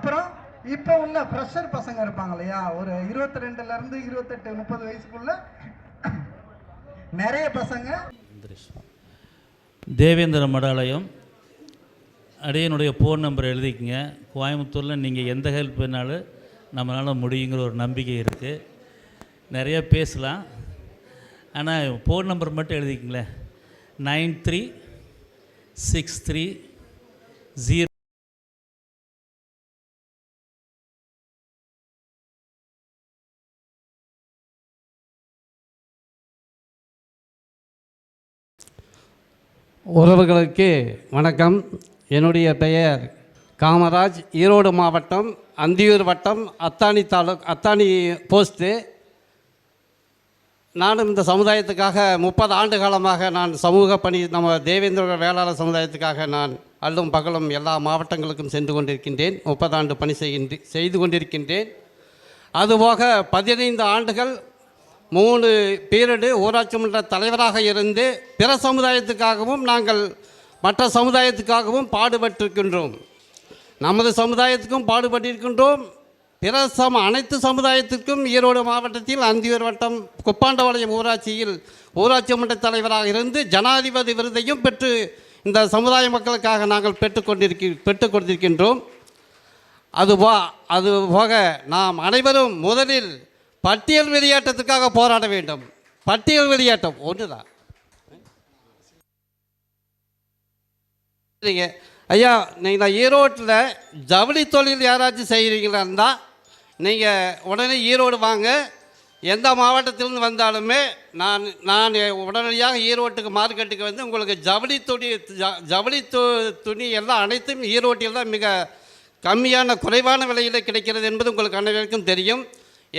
அப்புறம் இப்போ உள்ள ப்ரெஷர் பசங்க இருப்பாங்க இல்லையா? ஒரு இருபத்தி ரெண்டுல இருந்து இருபத்தெட்டு முப்பது வயசுக்குள்ள நிறைய பசங்க. தேவேந்திர மடாலயம். அடையனுடைய ஃபோன் நம்பர் எழுதிக்கங்க. கோயம்புத்தூரில் நீங்கள் எந்த ஹெல்ப் வேணாலும் நம்மளால் முடியுங்கிற ஒரு நம்பிக்கை இருக்குது நிறைய பேசலாம். ஆனால் ஃபோன் நம்பர் மட்டும் எழுதிக்கங்களேன். Nine three six three zero உறவுகளுக்கு வணக்கம். என்னுடைய பெயர் காமராஜ். ஈரோடு மாவட்டம் அந்தியூர் வட்டம் அத்தானி தாலுக் அத்தானி போஸ்ட்டு. நானும் இந்த சமுதாயத்துக்காக முப்பது ஆண்டு காலமாக நான் சமூக பணி நம்ம தேவேந்திர வேளாளர் சமுதாயத்துக்காக நான் அல்லும் பகலும் எல்லா மாவட்டங்களுக்கும் சென்று கொண்டிருக்கின்றேன். முப்பது ஆண்டு பணி செய்கின்ற செய்து கொண்டிருக்கின்றேன். அதுபோக பதினைந்து ஆண்டுகள் மூணு பீரியடு ஊராட்சி மன்ற தலைவராக இருந்து பிற சமுதாயத்துக்காகவும் நாங்கள் மற்ற சமுதாயத்துக்காகவும் பாடுபட்டிருக்கின்றோம். நமது சமுதாயத்துக்கும் பாடுபட்டிருக்கின்றோம். பிற சம அனைத்து சமுதாயத்திற்கும் ஈரோடு மாவட்டத்தில் அந்தியூர் வட்டம் குப்பாண்டபாளையம் ஊராட்சியில் ஊராட்சி மன்ற தலைவராக இருந்து ஜனாதிபதி விருதையும் பெற்று இந்த சமுதாய மக்களுக்காக நாங்கள் பெற்றுக்கொண்டிருக்கி பெற்றுக் அது அதுபோ அது போக நாம் அனைவரும் முதலில் பட்டியல் வெளியாட்டத்துக்காக போராட வேண்டும். பட்டியல் வெளியேற்றம் ஒன்று தான் சரிங்க ஐயா நீங்கள் ஈரோட்டில் ஜவுளி தொழில் யாராச்சும் செய்கிறீங்களா இருந்தால் நீங்கள் உடனே ஈரோடு வாங்க. எந்த மாவட்டத்திலிருந்து வந்தாலுமே நான் நான் உடனடியாக ஈரோட்டுக்கு மார்க்கெட்டுக்கு வந்து உங்களுக்கு ஜவுளி துணி ஜ- ஜவுளி து துணி எல்லாம் அனைத்தும் ஈரோட்டில் தான் மிக கம்மியான குறைவான விலையில் கிடைக்கிறது என்பது உங்களுக்கு அனைவருக்கும் தெரியும்.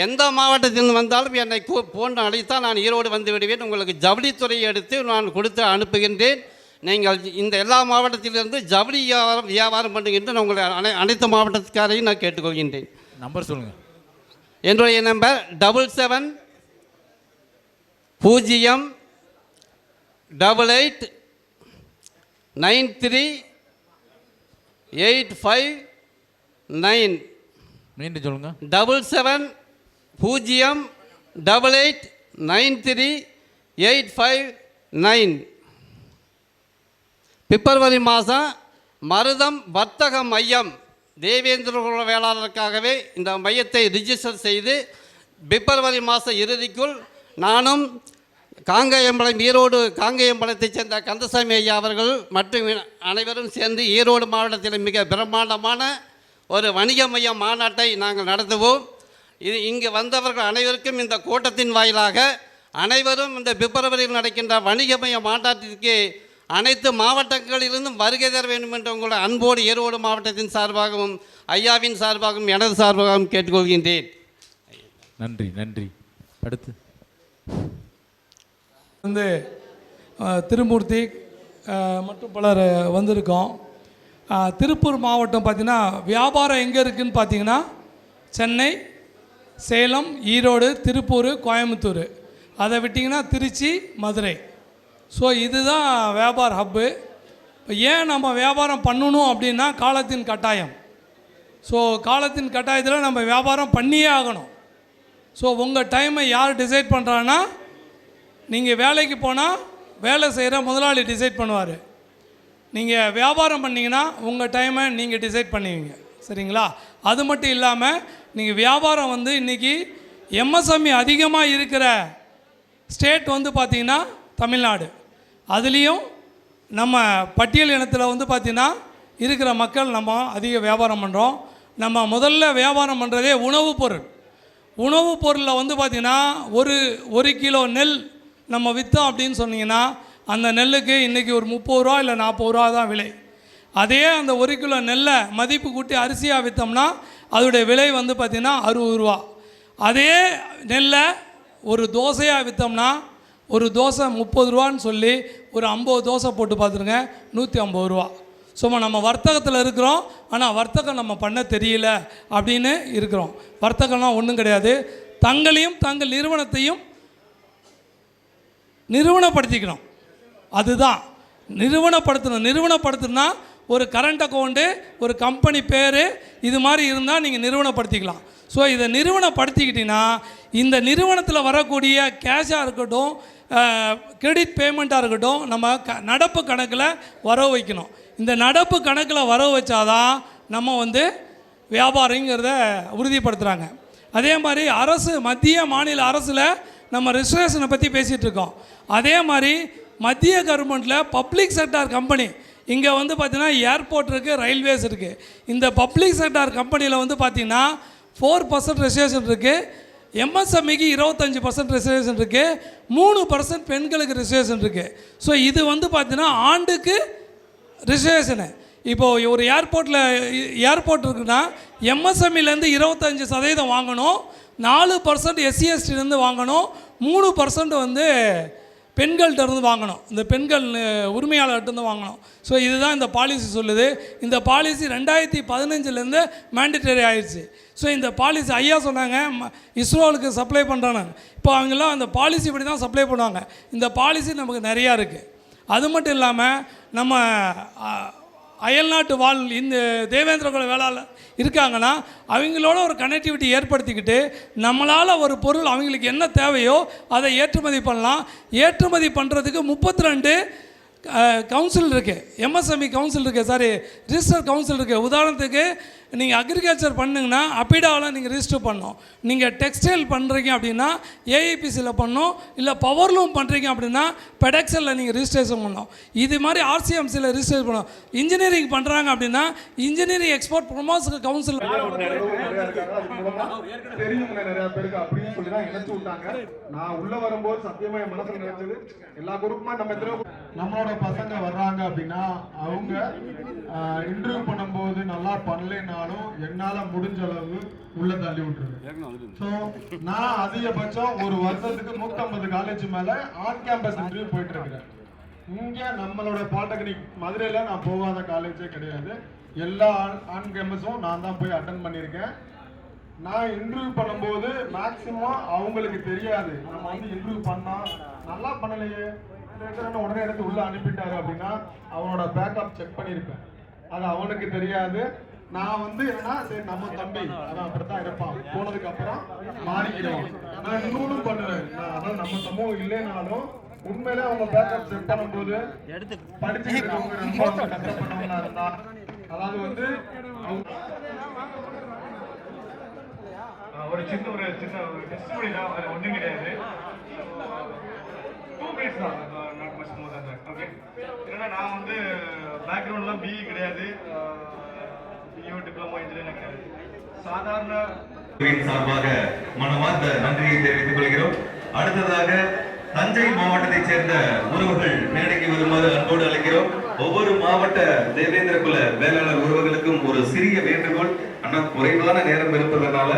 எந்த மாவட்டத்திலிருந்து வந்தாலும் என்னை கூ போன்று அழைத்தால் நான் ஈரோடு வந்து விடுவேன். உங்களுக்கு ஜவுளித்துறையை எடுத்து நான் கொடுத்து அனுப்புகின்றேன். நீங்கள் இந்த எல்லா மாவட்டத்திலிருந்து ஜவுளி வியாபாரம் வியாபாரம் பண்ணுகின்ற உங்களை அனை அனைத்து மாவட்டத்துக்காரையும் நான் கேட்டுக்கொள்கின்றேன். நம்பர் சொல்லுங்கள் என்னுடைய நம்பர் டபுள் செவன் பூஜ்ஜியம் double eight nine three eight five nine. மீண்டும் சொல்லுங்கள் டபுள் செவன் பூஜ்ஜியம் double eight nine three eight five nine. February மாதம் மருதம் வர்த்தக மையம் தேவேந்திரகுல வேளாளருக்காகவே இந்த மையத்தை ரிஜிஸ்டர் செய்து பிப்ரவரி மாத இறுதிக்குள் நானும் காங்கயம்பலம் ஈரோடு காங்கயம்பலத்தைச் சேர்ந்த கந்தசாமி ஐயா அவர்கள் மற்றும் அனைவரும் சேர்ந்து ஈரோடு மாவட்டத்தில் மிக பிரம்மாண்டமான ஒரு வணிக மைய மாநாட்டை நாங்கள் நடத்துவோம். இது இங்கு வந்தவர்கள் அனைவருக்கும் இந்த கூட்டத்தின் வாயிலாக அனைவரும் இந்த பிப்ரவரியில் நடக்கின்ற வணிக மைய மாநாட்டிற்கு அனைத்து மாவட்டங்களிலிருந்தும் வருகை தர வேண்டும் என்று உங்களை அன்போடு ஈரோடு மாவட்டத்தின் சார்பாகவும் ஐயாவின் சார்பாகவும் எனது சார்பாகவும் கேட்டுக்கொள்கின்றேன். நன்றி நன்றி. அடுத்து. வந்து திருமூர்த்தி மற்றும் பலர் வந்திருக்கோம். திருப்பூர் மாவட்டம் பார்த்திங்கன்னா வியாபாரம் எங்கே இருக்குதுன்னு பார்த்தீங்கன்னா சென்னை சேலம் ஈரோடு திருப்பூர் கோயம்புத்தூர். அதை விட்டிங்கன்னா திருச்சி மதுரை. ஸோ இதுதான் வியாபார ஹப்பு இப்போ ஏன் நம்ம வியாபாரம் பண்ணணும் அப்படின்னா காலத்தின் கட்டாயம். ஸோ காலத்தின் கட்டாயத்தில் நம்ம வியாபாரம் பண்ணியே ஆகணும். ஸோ உங்கள் டைமை யார் டிசைட் பண்ணுறான்னா நீங்கள் வேலைக்கு போனால் வேலை செய்கிற முதலாளி டிசைட் பண்ணுவார். நீங்கள் வியாபாரம் பண்ணீங்கன்னா உங்கள் டைமை நீங்கள் டிசைட் பண்ணுவீங்க. சரிங்களா? அது மட்டும் இல்லாமல் நீங்கள் வியாபாரம் வந்து இன்றைக்கி எம்எஸ்எம்இ அதிகமாக இருக்கிற ஸ்டேட் வந்து பார்த்திங்கன்னா தமிழ்நாடு. அதுலேயும் நம்ம பட்டியல் இனத்தில் வந்து பார்த்திங்கன்னா இருக்கிற மக்கள் நம்ம அதிக வியாபாரம் பண்ணுறோம் நம்ம முதல்ல வியாபாரம் பண்ணுறதே உணவுப் பொருள். உணவுப் பொருளில் வந்து பார்த்திங்கன்னா ஒரு ஒரு கிலோ நெல் நம்ம விற்றோம் அப்படின்னு சொன்னிங்கன்னா அந்த நெல்லுக்கு இன்றைக்கி ஒரு முப்பது ரூபா இல்லை நாற்பது ரூபா தான் விலை. அதே அந்த ஒரு கிலோ நெல்லை மதிப்பு கூட்டி அரிசியாக விற்றோம்னா அதோடைய விலை வந்து பார்த்திங்கன்னா அறுபது ரூபா. அதே நெல்லை ஒரு தோசையாக விற்றோம்னா ஒரு தோசை முப்பது ரூபான்னு சொல்லி ஒரு ஐம்பது தோசை போட்டு பார்த்துருங்க நூற்றி ஐம்பது ரூபா. சும்மா நம்ம வர்த்தகத்தில் இருக்கிறோம் ஆனால் வர்த்தகம் நம்ம பண்ண தெரியல அப்படின்னு இருக்கிறோம். வர்த்தகம்லாம் ஒன்றும் கிடையாது. தங்களையும் தங்கள் நிறுவனத்தையும் நிறுவனப்படுத்திக்கணும் அதுதான். நிறுவனப்படுத்தணும். நிறுவனப்படுத்தணும்னா ஒரு கரண்ட் அக்கௌண்ட்டு ஒரு கம்பெனி பேர் இது மாதிரி இருந்தால் நீங்கள் நிறுவனப்படுத்திக்கலாம். ஸோ இதை நிறுவனப்படுத்திக்கிட்டிங்கன்னா இந்த நிறுவனத்தில் வரக்கூடிய கேஷாக இருக்கட்டும் கிரெடிட் பேமெண்ட்டாக இருக்கட்டும் நம்ம க நடப்பு கணக்கில் வரவு வைக்கணும். இந்த நடப்பு கணக்கில் வரவு வச்சாதான் நம்ம வந்து வியாபாரிங்கிறத உறுதிப்படுத்துகிறாங்க அதே மாதிரி அரசு மத்திய மாநில அரசில் நம்ம ரிசர்வேஷனை பற்றி பேசிகிட்டு இருக்கோம். அதே மாதிரி மத்திய கவர்மெண்ட்டில் பப்ளிக் செக்டார் கம்பெனி இங்கே வந்து பார்த்திங்கன்னா ஏர்போர்ட் இருக்குது ரயில்வேஸ் இருக்குது இந்த பப்ளிக் செக்டார் கம்பெனியில் வந்து பார்த்திங்கன்னா ஃபோர் பர்சன்ட் ரிசர்வேஷன் இருக்குது எம்எஸ்எம்இக்கு இருபத்தஞ்சி பர்சன்ட் ரிசர்வேஷன் இருக்குது மூணு பர்சன்ட் பெண்களுக்கு ரிசர்வேஷன் இருக்குது ஸோ இது வந்து பார்த்திங்கன்னா ஆண்டுக்கு ரிசர்வேஷனு இப்போது ஒரு ஏர்போர்ட்டில் ஏர்போர்ட் இருக்குன்னா எம்எஸ்எம்இலேருந்து இருபத்தஞ்சி சதவீதம் வாங்கணும். நாலு பர்சன்ட் எஸ்சிஎஸ்டிலேருந்து வாங்கணும். மூணு பர்சன்ட் வந்து பெண்கள்கிட்ட இருந்து வாங்கணும். இந்த பெண்கள் உரிமையாளர்கிட்ட இருந்து வாங்கணும். ஸோ இதுதான் இந்த பாலிசி சொல்லுது. இந்த பாலிசி ரெண்டாயிரத்தி பதினஞ்சுலேருந்து மேண்டட்டரி ஆயிடுச்சு. ஸோ இந்த பாலிசி ஐயா சொன்னாங்க ம- இஸ்ரோவுக்கு சப்ளை பண்ணுறாங்க இப்போ அவங்கெல்லாம் அந்த பாலிசி இப்படி தான் சப்ளை பண்ணுவாங்க. இந்த பாலிசி நமக்கு நிறையா இருக்குது அது மட்டும் இல்லாமல் நம்ம அயல்நாட்டு வாழ் இந்த தேவேந்திர குல வேளாளர் இருக்காங்கன்னா அவங்களோட ஒரு கனெக்டிவிட்டி ஏற்படுத்திக்கிட்டு நம்மளால் ஒரு பொருள் அவங்களுக்கு என்ன தேவையோ அதை ஏற்றுமதி பண்ணலாம். ஏற்றுமதி பண்ணுறதுக்கு முப்பத்தி ரெண்டு கவுன்சில் இருக்குது எம்எஸ்எம்இ கவுன்சில் இருக்குது சாரி ரிஜிஸ்டர் கவுன்சில் இருக்குது உதாரணத்துக்கு நீங்கள் அக்ரிகல்ச்சர் பண்ணுங்கன்னா அப்பிடாவில் நீங்கள் ரிஜிஸ்டர் பண்ணணும். நீங்கள் டெக்ஸ்டைல் பண்ணுறீங்க அப்படின்னா ஏஐபிசியில் பண்ணணும். இல்லை பவர்லூம் பண்ணுறீங்க அப்படின்னா பெடெக்ஸலில் நீங்கள் ரிஜிஸ்ட்ரேஷன் பண்ணணும். இது மாதிரி ஆர்சிஎம்சியில் ரிஜிஸ்டர் பண்ணணும். இன்ஜினியரிங் பண்ணுறாங்க அப்படின்னா இன்ஜினியரிங் எக்ஸ்போர்ட் ப்ரொமோஷன் கவுன்சில் நிறைய பேருக்கு அப்படின்னு சொல்லி தான் இணைச்சு விட்டாங்க. நான் உள்ள வரும்போது சத்தியமா என் மனசுல நினைச்சது எல்லா குரூப்புமா நம்ம எத்தனை நம்மளோட பசங்க வர்றாங்க அப்படின்னா அவங்க இன்டர்வியூ பண்ணும்போது நல்லா பண்ணலைனாலும் என்னால முடிஞ்ச அளவு உள்ள தள்ளி விட்டுருவேன். ஸோ நான் அதிகபட்சம் ஒரு வருஷத்துக்கு நூத்தம்பது காலேஜ் மேல ஆன் கேம்பஸ் இன்டர்வியூ போயிட்டு இருக்கிறேன் இங்க நம்மளோட பாலிடெக்னிக் மதுரையில நான் போகாத காலேஜே கிடையாது. எல்லா ஆன் கேம்பஸும் நான் தான் போய் அட்டன் பண்ணியிருக்கேன். நான் இன்டர்வியூ பண்ணும்போது மேக்சிமம் அவங்களுக்கு தெரியாது. நம்ம வந்து இன்டர்வியூ பண்ணா நல்லா பண்ணலையே. இந்த உடனே எடுத்து உள்ள அனுப்பிட்டாரு அப்படின்னா அவனோட பேக்கப் செக் பண்ணியிருப்பேன். அது அவனுக்கு தெரியாது. நான் வந்து என்னன்னா சரி நம்ம தம்பி. அதான் அப்படித்தான் இருப்பான். போனதுக்கு அப்புறம் மாறிக்கிறோம் நான் இன்னொன்னும் பண்ணுவேன் நான் நம்ம சமூகம் இல்லைனாலும் உண்மையிலே அவங்க பேக்கப் செக் பண்ணும்போது படிச்சுட்டு இருக்கவங்க ரொம்ப கஷ்டப்பட்டவங்களா இருந்தா அதாவது வந்து ஒரு சின்ன ஒரு சின்ன ஒரு டெஸ்ட் தான் ஒன்றும் கிடையாது. டூ மினிட்ஸ் தான். ஏன்னா நான் வந்து பேக்ரவுண்ட்லாம் பிஇ கிடையாது. பிஇஓ டிப்ளமோ இன்ஜினியரிங் கிடையாது. சாதாரண சார்பாக மனமார்ந்த நன்றியை தெரிவித்துக் கொள்கிறோம். அடுத்ததாக தஞ்சை மாவட்டத்தைச் சேர்ந்த உறவுகள் மேடைக்கு வருமாறு அன்போடு அழைக்கிறோம். ஒவ்வொரு மாவட்ட தேவேந்திர குல வேளாளர் உறவுகளுக்கும் ஒரு சிறிய வேண்டுகோள். ஆனா குறைவான நேரம் இருப்பதனால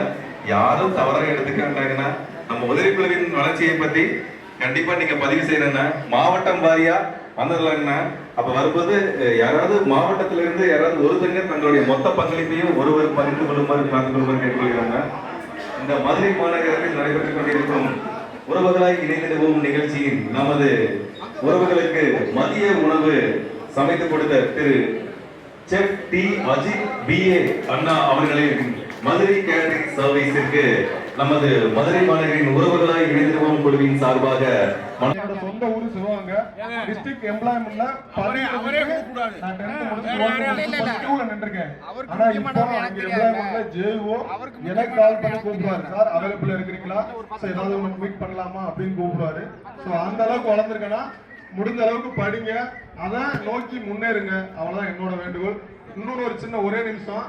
யாரும் தவறாக எடுத்துக்காட்டாங்கன்னா நம்ம உதவி குழுவின் வளர்ச்சியை பத்தி கண்டிப்பா நீங்க பதிவு செய்யணும்னா மாவட்டம் வாரியா வந்துடலாங்கண்ணா அப்போ வரும்போது யாராவது மாவட்டத்தில இருந்து யாராவது ஒருத்தங்க தங்களுடைய மொத்த பங்களிப்பையும் ஒருவர் பகிர்ந்து கொள்ளுமாறு பார்த்து கொள்ளுமாறு கேட்டுக்கொள்கிறாங்க. இந்த மதுரை மாநகரத்தில் நடைபெற்றுக் கொண்டிருக்கும் உறவுகளாய் இணைந்திடுவோம் நிகழ்ச்சியில் நமது உறவுகளுக்கு மதிய உணவு சமைத்து கொடுத்த திரு chef T Ajith B A அவர்களின் மதுரை கேட்டரிங் சர்வீஸிற்கு நமது மதுரை மாநகரின் உறவுகளாய் இணைந்திடுவோம் குழுவின் சார்பாக சொந்த ஊரு சிவகங்கை. டிஸ்ட்ரிக்ட் எம்ப்ளாய்மெண்ட்ல நான் 10th முடிச்சு 12th முடிச்சு first queueல நின்னுருக்கேன். ஆனா இப்போ அங்க எனக்கு கால் பண்ணி கூப்பிடுவாரு. சார் அவைலபிள் இருக்கிறீங்களா? ஏதாவது ஒன்று மீட் பண்ணலாமா? அப்படின்னு கூப்பிடுவாரு. சோ அந்த அளவுக்கு வளர்ந்துருக்கேன்னா முடிஞ்ச அளவுக்கு படிங்க. அதான் நோக்கி முன்னேறுங்க. அவ்வளவுதான் என்னோட வேண்டுகோள். இன்னொன்னு ஒரு சின்ன ஒரே நிமிஷம்.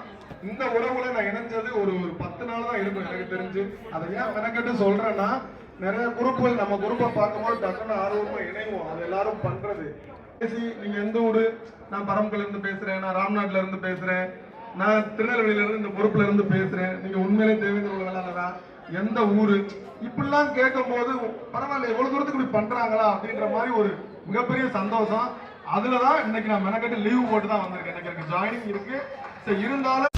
இந்த உறவுல நான் இணைஞ்சது ஒரு ஒரு பத்து நாள் தான் இருக்கும் எனக்கு தெரிஞ்சு. அதை ஏன் மெனக்கெட்டு சொல்றேன்னா நிறைய குரூப்புகள் நம்ம குரூப்பை பார்க்கும்போது டக்குன்னு ஆர்வமா இணைவோம். அது எல்லாரும் பண்றது. பேசி நீங்க எந்த ஊரு? நான் பரமக்குடில இருந்து பேசுறேன் நான் ராம்நாட்ல இருந்து பேசுறேன் நான் திருநெல்வேலியில இருந்து இந்த பொறுப்புல இருந்து பேசுறேன். நீங்க உண்மையிலே தேவேந்திர வேளாளரா? எந்த ஊரு? இப்படிலாம் கேட்கும் போது பரவாயில்ல எவ்வளவு தூரத்துக்கு இப்படி பண்றாங்களா அப்படின்ற மாதிரி ஒரு மிகப்பெரிய சந்தோஷம். அதுலதான் இன்னைக்கு நான் மெனக்கட்டு லீவ் போட்டு தான் வந்திருக்கேன். எனக்கு எனக்கு ஜாயினிங் இருக்கு. சரி இருந்தாலும்